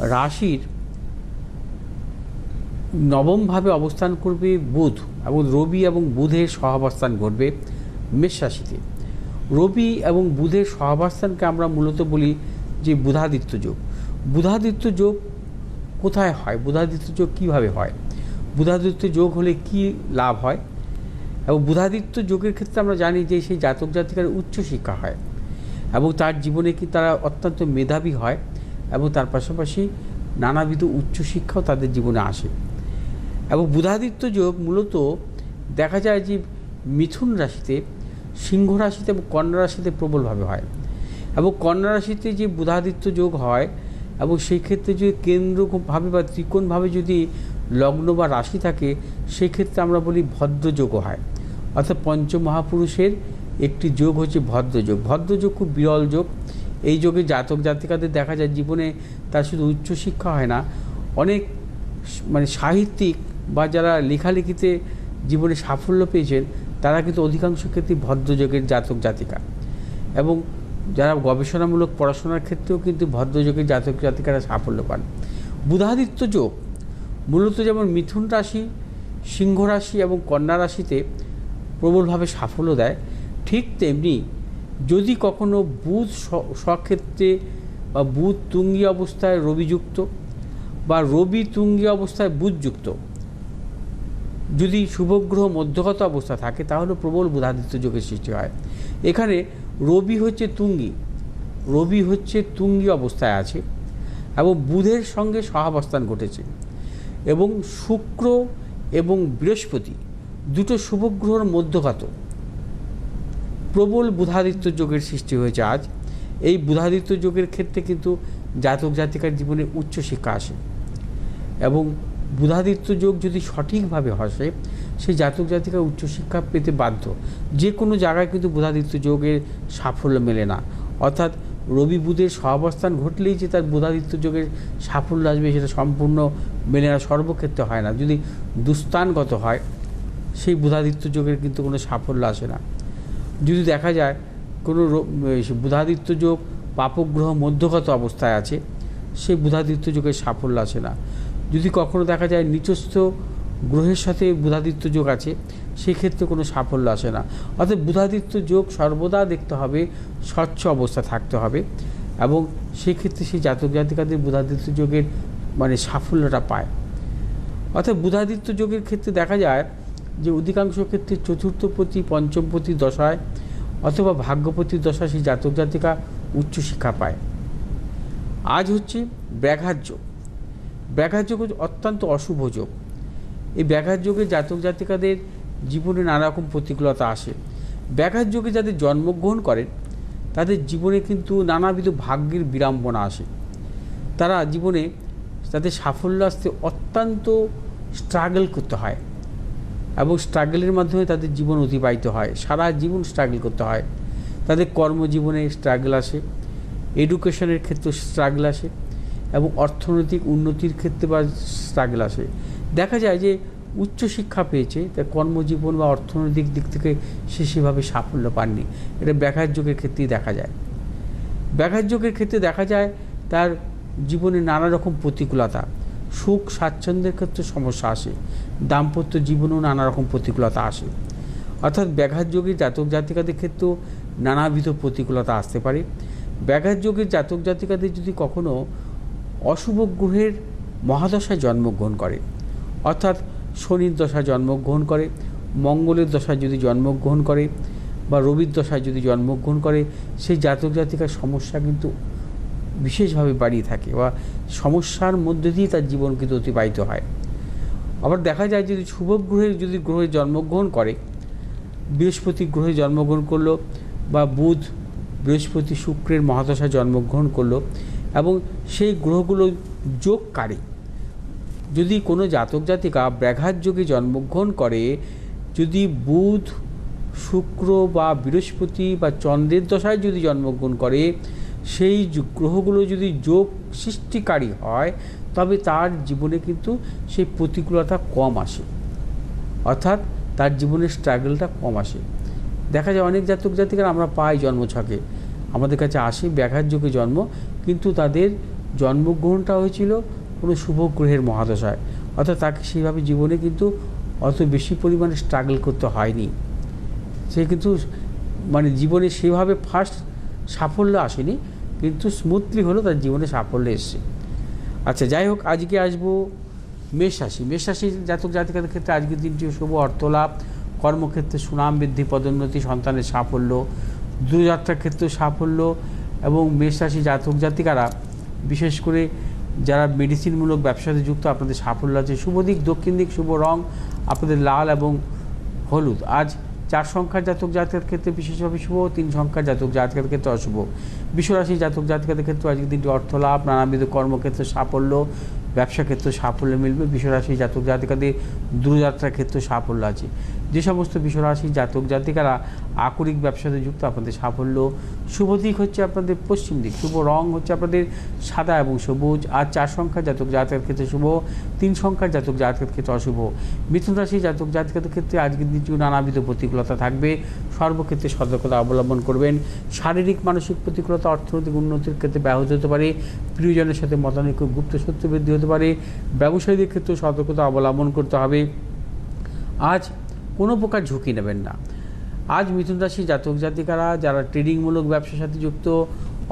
রাশির নবমভাবে অবস্থান করবে বুধ এবং রবি এবং বুধের সহাবস্থান ঘটবে মেষ রাশিতে। রবি এবং বুধের সহাবস্থানকে আমরা মূলত বলি যে বুধাদিত্য যোগ। বুধাদিত্য যোগ কোথায় হয়? বুধাদিত্য যোগ কীভাবে হয়? বুধাদিত্য যোগ হলে কি লাভ হয়? এবং বুধাদিত্য যোগের ক্ষেত্রে আমরা জানি যে সেই জাতক জাতিকার উচ্চশিক্ষা হয় এবং তার জীবনে কি তারা অত্যন্ত মেধাবী হয়। এবং তার পাশাপাশি নানাবিধ উচ্চশিক্ষাও তাদের জীবনে আসে। এবং বুধাদিত্য যোগ মূলত দেখা যায় যে মিথুন রাশিতে, সিংহ রাশিতে এবং কন্যা রাশিতে প্রবলভাবে হয়। এবং কন্যা রাশিতে যে বুধাদিত্য যোগ হয় এবং সেই ক্ষেত্রে যদি কেন্দ্রভাবে বা ত্রিকোণভাবে যদি লগ্ন বা রাশি থাকে, সেই ক্ষেত্রে আমরা বলি ভদ্রযোগও হয়। অর্থাৎ পঞ্চমহাপুরুষের একটি যোগ হচ্ছে ভদ্রযোগ ভদ্রযোগ খুব বিরল যোগ। এই যোগে জাতক জাতিকাদের দেখা যায় জীবনে তার শুধু উচ্চশিক্ষা হয় না। অনেক মানে সাহিত্যিক বা যারা লেখালেখিতে জীবনে সাফল্য পেয়েছেন, তারা কিন্তু অধিকাংশ ক্ষেত্রেই ভদ্রযোগের জাতক জাতিকা। এবং যারা গবেষণামূলক পড়াশোনার ক্ষেত্রেও কিন্তু ভদ্রযোগের জাতক জাতিকারা সাফল্য পান। বুধাদিত্য যোগ, মূলত যেমন মিথুন রাশি, সিংহ রাশি এবং কন্যা রাশিতে প্রবলভাবে সাফল্য দেয়, ঠিক তেমনি যদি কখনো বুধ স্বক্ষেত্রে বা বুধ তুঙ্গি অবস্থায় রবিযুক্ত বা রবি তুঙ্গি অবস্থায় বুধযুক্ত যদি শুভগ্রহ মধ্যগত অবস্থা থাকে, তাহলে প্রবল বুধাদিত্য যোগের সৃষ্টি হয়। এখানে রবি হচ্ছে তুঙ্গি, রবি হচ্ছে তুঙ্গি অবস্থায় আছে এবং বুধের সঙ্গে সহাবস্থান ঘটেছে এবং শুক্র এবং বৃহস্পতি দুটো শুভগ্রহর মধ্যগত। প্রবল বুধাদিত্য যোগের সৃষ্টি হয়েছে আজ। এই বুধাদিত্য যোগের ক্ষেত্রে কিন্তু জাতক জাতিকার জীবনে উচ্চ শিক্ষা আসে এবং বুধাদিত্য যোগ যদি সঠিকভাবে হসে সেই জাতক জাতিকা উচ্চশিক্ষা পেতে বাধ্য। যে কোনো জায়গায় কিন্তু বুধাদিত্য যোগের সাফল্য মেলে না। অর্থাৎ রবি বুধের সহাবস্থান ঘটলেই যে তার বুধাদিত্য যোগের সাফল্য আসবে, সেটা সম্পূর্ণ মেলে না, সর্বক্ষেত্রে হয় না। যদি দুস্থানগত হয়, সেই বুধাদিত্য যোগের কিন্তু কোনো সাফল্য আসে না। যদি দেখা যায় কোনো বুধাদিত্য যোগ পাপগ্রহ মধ্যগত অবস্থায় আছে, সেই বুধাদিত্য যোগের সাফল্য আসে না। যদি কখনো দেখা যায় নিচস্থ গ্রহের সাথে বুধাদিত্য যোগ আছে, সেক্ষেত্রে কোনো সাফল্য আসে না। অর্থাৎ বুধাদিত্য যোগ সর্বদা দেখতে হবে, স্বচ্ছ অবস্থা থাকতে হবে এবং সেক্ষেত্রে সেই জাতক জাতিকাদের বুধাদিত্য যোগের মানে সাফল্যটা পায়। অর্থাৎ বুধাদিত্য যোগের ক্ষেত্রে দেখা যায় যে অধিকাংশ ক্ষেত্রে চতুর্থপতি, পঞ্চমপতি দশায় অথবা ভাগ্যপতির দশায় সেই জাতক জাতিকা উচ্চশিক্ষা পায়। আজ হচ্ছে ব্যাঘাত যোগ। ব্যাঘাত যোগ অত্যন্ত অশুভ যোগ। এই ব্যাঘাত যোগে জাতক জাতিকাদের জীবনে নানা রকম প্রতিকূলতা আসে। ব্যাঘাত যোগে যাদের জন্মগ্রহণ করেন তাদের জীবনে কিন্তু নানাবিধ ভাগ্যের বিড়ম্বনা আসে। তারা জীবনে তাদের সাফল্য আসতে অত্যন্ত স্ট্রাগল করতে হয়। এবং স্ট্রাগলের মাধ্যমে তাদের জীবন অতিবাহিত হয়। সারা জীবন স্ট্রাগল করতে হয়। তাদের কর্মজীবনে স্ট্রাগল আসে। এডুকেশনের ক্ষেত্রে স্ট্রাগল আসে এবং অর্থনৈতিক উন্নতির ক্ষেত্রে বা স্ট্রাগল আসে। দেখা যায় যে উচ্চশিক্ষা পেয়েছে তার কর্মজীবন বা অর্থনৈতিক দিক থেকে সে সেভাবে সাফল্য পাননি। এটা ব্যাঘাত যোগের ক্ষেত্রেই দেখা যায়। ব্যাঘাত যোগের ক্ষেত্রে দেখা যায় তার জীবনে নানা রকম প্রতিকূলতা। সুখ, স্বাচ্ছন্দ্যের ক্ষেত্রে সমস্যা আসে। দাম্পত্য জীবনেও নানা রকম প্রতিকূলতা আসে। অর্থাৎ ব্যাঘাত যোগের জাতক জাতিকাদের ক্ষেত্রেও নানাবিধ প্রতিকূলতা আসতে পারে। ব্যাঘাত যোগের জাতক জাতিকাদের যদি কখনো অশুভ গ্রহের মহাদশায় জন্মগ্রহণ করে, অর্থাৎ শনির দশায় জন্মগ্রহণ করে, মঙ্গলের দশায় যদি জন্মগ্রহণ করে বা রবির দশায় যদি জন্মগ্রহণ করে, সেই জাতক জাতিকার সমস্যা কিন্তু বিশেষভাবে বাড়িয়ে থাকে বা সমস্যার মধ্যে দিয়ে তার জীবন কিন্তু অতিবাহিত হয়। আবার দেখা যায় যদি শুভ গ্রহে যদি গ্রহে জন্মগ্রহণ করে, বৃহস্পতি গ্রহে জন্মগ্রহণ করল বা বুধ, বৃহস্পতি শুক্রের মহাদশায় জন্মগ্রহণ করল এবং সেই গ্রহগুলো যোগকারী। যদি কোনো জাতক জাতিকা ব্যাঘাত যোগে জন্মগ্রহণ করে, যদি বুধ, শুক্র বা বৃহস্পতি বা চন্দ্রের দশায় যদি জন্মগ্রহণ করে সেই গ্রহগুলো যদি যোগ সৃষ্টিকারী হয়, তবে তার জীবনে কিন্তু সেই প্রতিকূলতা কম আসে। অর্থাৎ তার জীবনের স্ট্রাগলটা কম আসে। দেখা যায় অনেক জাতক জাতিকারা আমরা পাই জন্মছকে আমাদের কাছে আসে ব্যাঘাত যোগে জন্ম, কিন্তু তাদের জন্মগ্রহণটা হয়েছিল কোনো শুভ গ্রহের মহাদশায়। অর্থাৎ তাকে সেইভাবে জীবনে কিন্তু অত বেশি পরিমাণে স্ট্রাগল করতে হয়নি। সে কিন্তু মানে জীবনে সেভাবে ফার্স্ট সাফল্য আসেনি কিন্তু স্মুথলি হলো তার জীবনে সাফল্য এসছে। আচ্ছা যাই হোক, আজকে আসব মেষ রাশি মেষ রাশি জাতক জাতিকাদের ক্ষেত্রে আজকের দিনটি শুভ অর্থ লাভ কর্মক্ষেত্রে সুনাম বৃদ্ধি, পদোন্নতি, সন্তানের সাফল্য, দূরযাত্রার ক্ষেত্রে সাফল্য এবং মেষ রাশি জাতক জাতিকারা, বিশেষ করে যারা মেডিসিনমূলক ব্যবসাতে যুক্ত, আপনাদের সাফল্য আছে। শুভ দিক, দক্ষিণ দিক, শুভ রং, আপনাদের লাল এবং হলুদ। আজ চার সংখ্যার জাতক জাতকের ক্ষেত্রে বিশেষভাবে শুভ, তিন সংখ্যার জাতক জাতকের ক্ষেত্রে অশুভ। বিশ্বরাশি জাতক জাতকের ক্ষেত্রে আজকের দিনটি অর্থ লাভ নানাবিধ কর্মক্ষেত্রে সাফল্য ব্যবসা ক্ষেত্রে সাফল্য মিলবে, বিশ্বরাশি জাতক জাতিকাদের দূরযাত্রার ক্ষেত্রে সাফল্য আছে। যে সমস্ত বিশ্বরাশি জাতক জাতিকারা আকরিক ব্যবসাতে যুক্ত, আপনাদের সাফল্য শুভ দিক হচ্ছে আপনাদের পশ্চিম দিক, শুভ রং হচ্ছে আপনাদের সাদা এবং সবুজ, আর চার সংখ্যার জাতক জাতকের ক্ষেত্রে শুভ, তিন সংখ্যার জাতক জাতকের ক্ষেত্রে অশুভ। মিথুন রাশি জাতক জাতকের ক্ষেত্রে আজকের দিনটি নানাবিধ প্রতিকূলতা থাকবে। সর্বক্ষেত্রে সতর্কতা অবলম্বন করবেন। শারীরিক, মানসিক প্রতিকূলতা, অর্থনৈতিক উন্নতির ক্ষেত্রে ব্যাহত হতে পারে। প্রিয়জনের সাথে মতানৈক্য, গুপ্ত সত্য বৃদ্ধি হতে পারে। ব্যবসায়ীদের ক্ষেত্রে সতর্কতা অবলম্বন করতে হবে। আজ কোনো প্রকার ঝুঁকি নেবেন না। আজ মিথুন রাশি জাতক জাতিকারা যারা ট্রেডিংমূলক ব্যবসার সাথে যুক্ত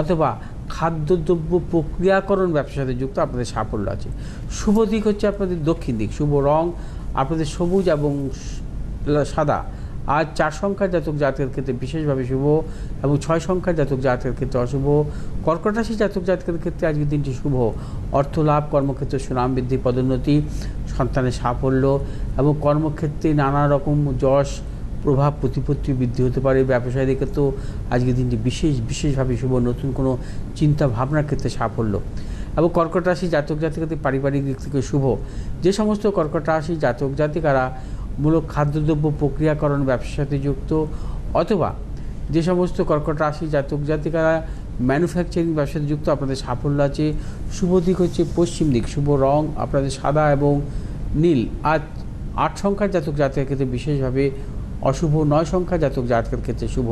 অথবা খাদ্যদ্রব্য প্রক্রিয়াকরণ ব্যবসার সাথে যুক্ত, আপনাদের সাফল্য আছে। শুভ দিক হচ্ছে আপনাদের দক্ষিণ দিক। শুভ রং, আপনাদের সবুজ এবং সাদা। আজ চার সংখ্যার জাতক জাতকের ক্ষেত্রে বিশেষভাবে শুভ এবং ছয় সংখ্যার জাতক জাতকের ক্ষেত্রে অশুভ। কর্কট রাশি জাতক জাতকের ক্ষেত্রে আজকের দিনটি শুভ। অর্থ লাভ, কর্মক্ষেত্রে সুনাম বৃদ্ধি, পদোন্নতি, সন্তানের সাফল্য এবং কর্মক্ষেত্রে নানা রকম যশ, প্রভাব, প্রতিপত্তি বৃদ্ধি হতে পারে। ব্যবসায়ীদের ক্ষেত্রেও আজকের দিনটি বিশেষ, বিশেষভাবে শুভ। নতুন কোনো চিন্তা ভাবনার ক্ষেত্রে সাফল্য এবং কর্কট রাশি জাতক জাতিকাদের পারিবারিক দিক থেকে শুভ। যে সমস্ত কর্কট রাশি জাতক জাতিকারা মূলক খাদ্যদ্রব্য প্রক্রিয়াকরণ ব্যবসার সাথে যুক্ত, অথবা যে সমস্ত কর্কট রাশি জাতক জাতিকারা ম্যানুফ্যাকচারিং ব্যবসার সাথে যুক্ত, আপনাদের সাফল্য আছে, শুভ দিক হচ্ছে পশ্চিম দিক, শুভ রং, আপনাদের সাদা এবং নীল। আজ আট সংখ্যার জাতক জাতকের ক্ষেত্রে বিশেষভাবে অশুভ, নয় সংখ্যা জাতক জাতকের ক্ষেত্রে শুভ।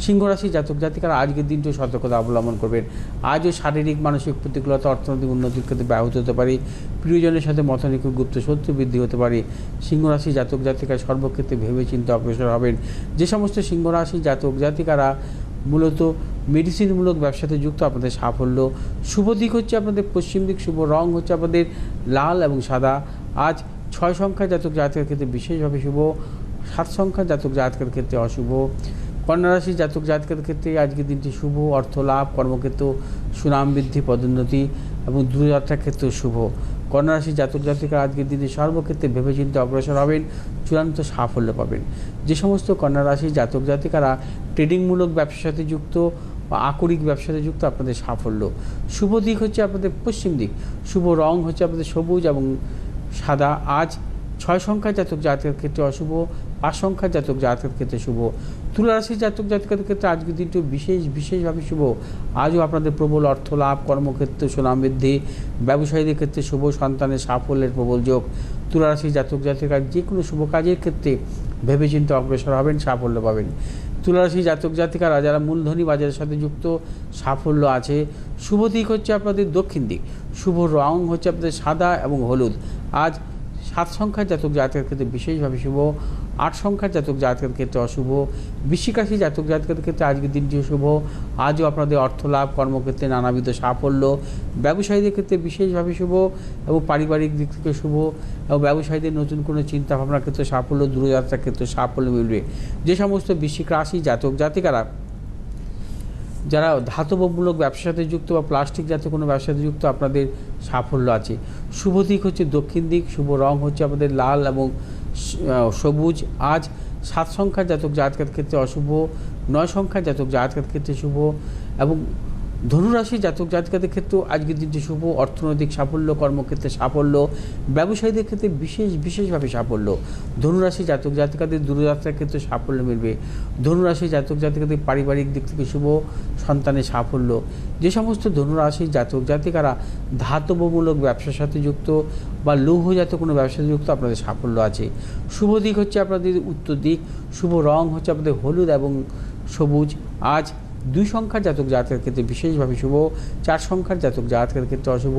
সিংহরাশি জাতক জাতিকারা আজকের দিনটিও সতর্কতা অবলম্বন করবেন। আজও শারীরিক, মানসিক প্রতিকূলতা, অর্থনৈতিক উন্নতির ক্ষেত্রে ব্যাহত হতে পারে। প্রিয়জনের সাথে মতানিক গুপ্ত শত্রু বৃদ্ধি হতে পারে। সিংহরাশি জাতক জাতিকা সর্বক্ষেত্রে ভেবে চিন্তে অগ্রসর হবেন। যে সমস্ত সিংহরাশি জাতক জাতিকারা মূলত মেডিসিনমূলক ব্যবসাতে যুক্ত, আপনাদের সাফল্য, শুভ দিক হচ্ছে আপনাদের পশ্চিম দিক, শুভ রং হচ্ছে আপনাদের লাল এবং সাদা। আজ ছয় সংখ্যা জাতক জাতকের ক্ষেত্রে বিশেষভাবে শুভ, সাত সংখ্যা জাতক জাতকের ক্ষেত্রে অশুভ। কন্যারাশি জাতক জাতকের ক্ষেত্রে আজকের দিনটি শুভ, অর্থ লাভ, কর্মক্ষেত্র সুনাম বৃদ্ধি, পদোন্নতি এবং দূরযাত্রার ক্ষেত্রেও শুভ। কন্যারাশি জাতক জাতিকা আজকের দিনে সর্বক্ষেত্রে ভেবেচিন্তে অগ্রসর হবেন, চূড়ান্ত সাফল্য পাবেন। যে সমস্ত কন্যারাশি জাতক জাতিকারা ট্রেডিংমূলক ব্যবসার সাথে যুক্ত বা আকরিক ব্যবসার সাথে যুক্ত আপনাদের সাফল্য। শুভ দিক হচ্ছে আপনাদের পশ্চিম দিক। শুভ রং হচ্ছে আপনাদের সবুজ এবং সাদা। আজ ছয় সংখ্যার জাতক জাতকের ক্ষেত্রে অশুভ পাঁচ জাতক জাতকের ক্ষেত্রে শুভ। তুলারাশি জাতক জাতকের ক্ষেত্রে আজকের দিনটি বিশেষ, বিশেষভাবে শুভ। আজও আপনাদের প্রবল অর্থ লাভ কর্মক্ষেত্রে, সুনাম বৃদ্ধি, ব্যবসায়ীদের ক্ষেত্রে শুভ, সন্তানের সাফল্যের প্রবল যোগ। তুলারাশি জাতক জাতিকার যে কোনো শুভ কাজের ক্ষেত্রে ভেবেচিন্তে অগ্রসর হবেন, সাফল্য পাবেন। তুলারাশি জাতক জাতিকারা যারা মূলধনী বাজারের সাথে যুক্ত, সাফল্য আছে। শুভ দিক হচ্ছে আপনাদের দক্ষিণ দিক। শুভ রং হচ্ছে আপনাদের সাদা এবং হলুদ। আজ সাত সংখ্যার জাতক জাতকের ক্ষেত্রে বিশেষভাবে শুভ। আট সংখ্যার জাতক জাতকের ক্ষেত্রে অশুভ বৃশ্চিকাশী জাতক জাতকের ক্ষেত্রে আজকের দিনটিও শুভ আজও আপনাদের অর্থ লাভ, কর্মক্ষেত্রে নানাবিধ সাফল্য, ব্যবসায়ীদের ক্ষেত্রে বিশেষভাবে শুভ এবং পারিবারিক দিক থেকে শুভ এবং ব্যবসায়ীদের নতুন কোনো চিন্তাভাবনার ক্ষেত্রে সাফল্য, দূরযাত্রার ক্ষেত্রে সাফল্য মিলবে। যে সমস্ত বৃশ্চিক রাশি জাতক জাতিকারা, যারা ধাতবমূলক ব্যবসার সাথে যুক্ত বা প্লাস্টিক জাতীয় কোনো ব্যবসার সাথে যুক্ত, আপনাদের সাফল্য আছে। শুভ দিক হচ্ছে দক্ষিণ দিক, শুভ রং হচ্ছে আপনাদের লাল এবং সবুজ, আজ সাত সংখ্যার জাতক জাতকের ক্ষেত্রে অশুভ, নয় সংখ্যার জাতক জাতকের ক্ষেত্রে শুভ এবং ধনুরাশি জাতক জাতকাদের ক্ষেত্রেও আজকের দিনটি শুভ, অর্থনৈতিক সাফল্য, কর্মক্ষেত্রে সাফল্য, ব্যবসায়ীদের ক্ষেত্রে বিশেষ, বিশেষভাবে সাফল্য। ধনুরাশি জাতক জাতিকাদের দূরযাত্রার ক্ষেত্রে সাফল্য মিলবে। ধনুরাশি জাতক জাতিকাদের পারিবারিক দিক থেকে শুভ, সন্তানের সাফল্য। যে সমস্ত ধনুরাশি জাতক জাতিকারা ধাতবমূলক ব্যবসার সাথে যুক্ত বা লৌহজাত কোনো ব্যবসার সাথে যুক্ত, আপনাদের সাফল্য আছে। শুভ দিক হচ্ছে আপনাদের উত্তর দিক, শুভ রং হচ্ছে আপনাদের হলুদ এবং সবুজ। আজ দুই সংখ্যার জাতক জাতকের ক্ষেত্রে বিশেষভাবে শুভ, চার সংখ্যার জাতক জাতকের ক্ষেত্রে অশুভ,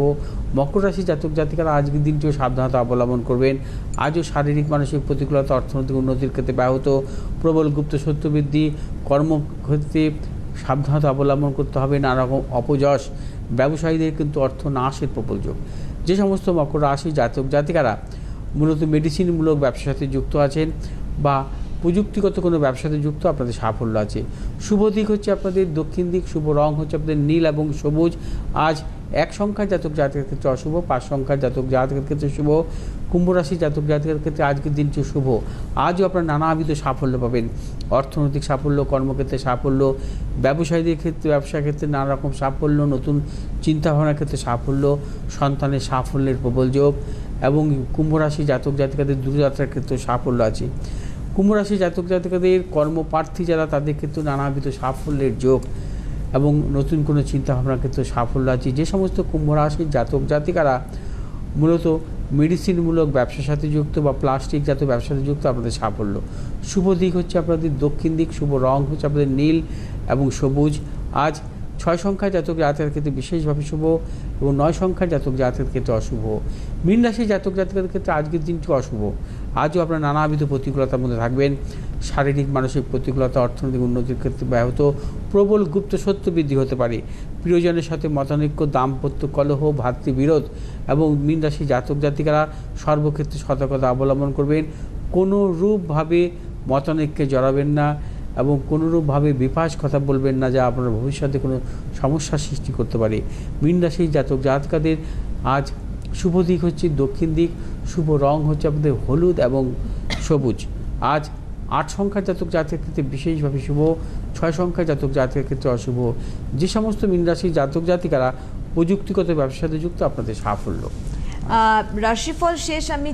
মকর রাশি জাতক জাতিকারা আজকের দিনটিও সাবধানতা অবলম্বন করবেন। আজও শারীরিক, মানসিক প্রতিকূলতা, অর্থনৈতিক উন্নতির ক্ষেত্রে ব্যাহত। প্রবল গুপ্ত সত্যবৃদ্ধি, কর্মক্ষেত্রে সাবধানতা অবলম্বন করতে হবে নানা রকম অপযশ। ব্যবসায়ীদের কিন্তু অর্থ নাশের প্রবল যোগ। যে সমস্ত মকর রাশি জাতক জাতিকারা মূলত মেডিসিনমূলক ব্যবসার সাথে যুক্ত আছেন বা প্রযুক্তিগত কোনো ব্যবসাতে যুক্ত, আপনাদের সাফল্য আছে। শুভ দিক হচ্ছে আপনাদের, দক্ষিণ দিক, শুভ রং হচ্ছে আপনাদের নীল এবং সবুজ। আজ এক সংখ্যার জাতক জাতকের ক্ষেত্রে অশুভ, পাঁচ সংখ্যার জাতক জাতকের ক্ষেত্রে শুভ, কুম্ভ রাশি জাতক জাতকের ক্ষেত্রে আজকের দিনটি শুভ। আজও আপনারা নানাবিধ সাফল্য পাবেন। অর্থনৈতিক সাফল্য, কর্মক্ষেত্রে সাফল্য, ব্যবসায়ীদের ক্ষেত্রে, ব্যবসার ক্ষেত্রে নানা রকম সাফল্য, নতুন চিন্তাভাবনার ক্ষেত্রে সাফল্য, সন্তানের সাফল্যের প্রবল যোগ এবং কুম্ভ রাশি জাতক জাতিকাদের দূরযাত্রার ক্ষেত্রে সাফল্য আছে। কুম্ভ রাশি জাতক জাতিকাদের কর্মপ্রার্থী যারা, তাদের ক্ষেত্রে নানাবিধ সাফল্যের যোগ এবং নতুন কোনো চিন্তাভাবনার ক্ষেত্রে সাফল্য আছে। যে সমস্ত কুম্ভ রাশির জাতক জাতিকারা মূলত মেডিসিনমূলক ব্যবসার সাথে যুক্ত বা প্লাস্টিক জাতীয় ব্যবসার সাথে যুক্ত, আপনাদের সাফল্য। শুভ দিক হচ্ছে আপনাদের দক্ষিণ দিক, শুভ রং হচ্ছে আপনাদের নীল এবং সবুজ। আজ ছয় সংখ্যার জাতক জাতকের ক্ষেত্রে বিশেষভাবে শুভ এবং নয় সংখ্যার জাতক জাতকের ক্ষেত্রে অশুভ। মীন রাশির জাতক জাতকের ক্ষেত্রে আজকের দিনটি অশুভ। আজও আপনার নানাবিধ প্রতিকূলতার মধ্যে থাকবেন। শারীরিক, মানসিক প্রতিকূলতা, অর্থনৈতিক উন্নতির ক্ষেত্রে ব্যাহত। প্রবল গুপ্ত সত্য বৃদ্ধি হতে পারে। প্রিয়জনের সাথে মতানৈক্য, দাম্পত্য কলহ, ভাতৃবিরোধ এবং মীন রাশি জাতক জাতিকারা সর্বক্ষেত্রে সতর্কতা অবলম্বন করবেন। কোনো রূপভাবে মতানৈক্যে জড়াবেন না। এবং কোনোরূপভাবে বিপাস কথা বলবেন না যা আপনার ভবিষ্যতে কোনো সমস্যার সৃষ্টি করতে পারে। মীন রাশির জাতক জাতকাদের আজ শুভ দিক হচ্ছে দক্ষিণ দিক, শুভ রং হচ্ছে আপনাদের হলুদ এবং সবুজ। আজ আট সংখ্যার জাতক জাতকের ক্ষেত্রে বিশেষভাবে শুভ, ছয় সংখ্যার জাতক জাতকের ক্ষেত্রে অশুভ। যে সমস্ত মীন রাশির জাতক জাতিকারা প্রযুক্তিগত ব্যবসাতে যুক্ত, আপনাদের সাফল্য। রাশিফল শেষ আমি